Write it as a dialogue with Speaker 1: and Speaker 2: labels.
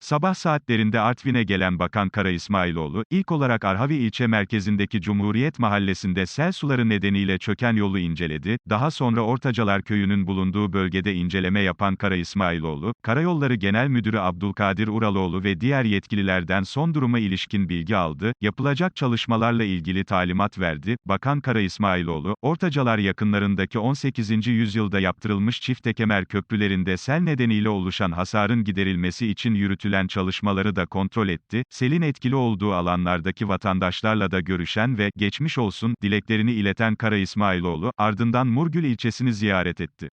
Speaker 1: Sabah saatlerinde Artvin'e gelen Bakan Kara İsmailoğlu, ilk olarak Arhavi ilçe merkezindeki Cumhuriyet Mahallesi'nde sel suları nedeniyle çöken yolu inceledi, daha sonra Ortacalar Köyü'nün bulunduğu bölgede inceleme yapan Kara İsmailoğlu, Karayolları Genel Müdürü Abdülkadir Uraloğlu ve diğer yetkililerden son duruma ilişkin bilgi aldı, yapılacak çalışmalarla ilgili talimat verdi, Bakan Kara İsmailoğlu, Ortacalar yakınlarındaki 18. yüzyılda yaptırılmış çifte kemer köprülerinde sel nedeniyle oluşan hasarın giderilmesi için yürütülen yürütülen çalışmaları da kontrol etti, selin etkili olduğu alanlardaki vatandaşlarla da görüşen ve, geçmiş olsun, dileklerini ileten Kara İsmailoğlu, ardından Murgül ilçesini ziyaret etti.